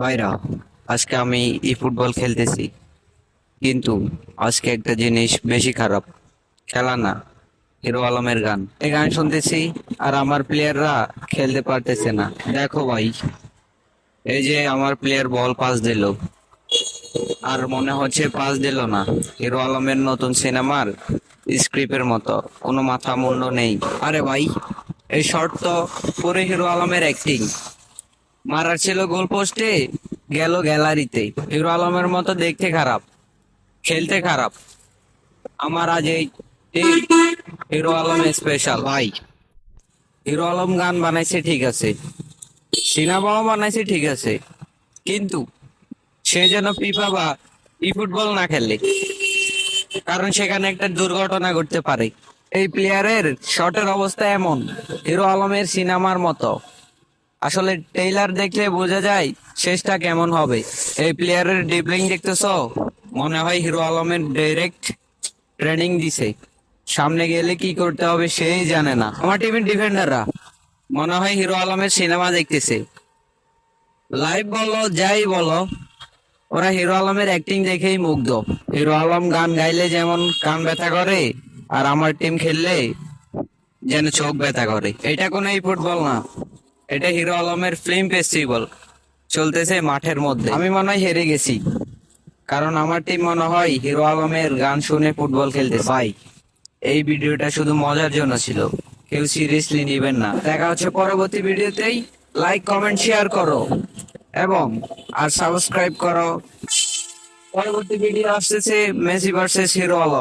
ভাইরা, আজকে আমি ই ফুটবল খেলতেছি। কিন্তু আজকে একটা জিনিস বেশি খারাপ, খেলা না, হিরো আলমের গান। এই গান শুনতেছি আর আমার প্লেয়াররা খেলতে পারতেছে না। দেখো ভাই, এই যে আমার প্লেয়ার বল পাস দিল। আর মনে হচ্ছে পাস দিল না। হিরো আলমের নতুন সিনেমার স্ক্রিপ্টের মতো, কোনো মাথা মুন্ড নেই। আরে ভাই, এই শর্ট তো পুরো হিরো আলমের অ্যাক্টিং মারার ছিল গোল পোস্টে গেল গ্যালারিতে হিরো আলমের মতো দেখতে খারাপ, খেলতে খারাপ। আমার আজ এই হিরো আলম স্পেশাল ভাই। হিরো আলম গান বানাইছে ঠিক আছে, সিনেমাও বানাইছে ঠিক আছে, কিন্তু সে যেন ফিফা বা ই ফুটবল না খেলে, কারণ সেখানে একটা দুর্ঘটনা ঘটতে পারে। এই প্লেয়ারের শটের অবস্থা এমন হিরো আলমের সিনেমার মতো। আসলে টেইলার দেখলে বোঝা যায় শেষটা কেমন হবে। এই প্লেয়ারের ডিবলিং দেখতেছ? মনে হয় হিরো আলমের ডাইরেক্ট ট্রেনিং দিছে। সামনে গেলে কি করতে হবে সেই জানে না। আমার টিমের ডিফেন্ডাররা মনে হয় হিরো আলমের সিনেমা দেখতেছে। লাইভ বলো, যাই বলো, ওরা হিরো আলমের অ্যাক্টিং দেখেই মুগ্ধ। হিরো আলম গান গাইলে যেমন কান ব্যথা করে, আর আমার টিম খেললে যেন চোখ ব্যথা করে। এটা কোনো এই ফুটবল না। এটা হিরো আলমের ফিল্ম ফেস্টিভ্যাল। চলতেছে মাঠের মধ্যে। আমি মনে হয় হেরে গেছি। কারণ আমার টিম মনে হয় হিরো আলমের গান শুনে ফুটবল খেলতে ভাই, এই ভিডিওটা শুধু মজার জন্য ছিল। কেউ সিরিয়াসলি নেবেন না। দেখা হচ্ছে পরবর্তী ভিডিওতেই। লাইক কমেন্ট শেয়ার করো। এবং, আর সাবস্ক্রাইব করো। পরবর্তী ভিডিও আসতেছে মেসি ভার্সেস হিরো আলম।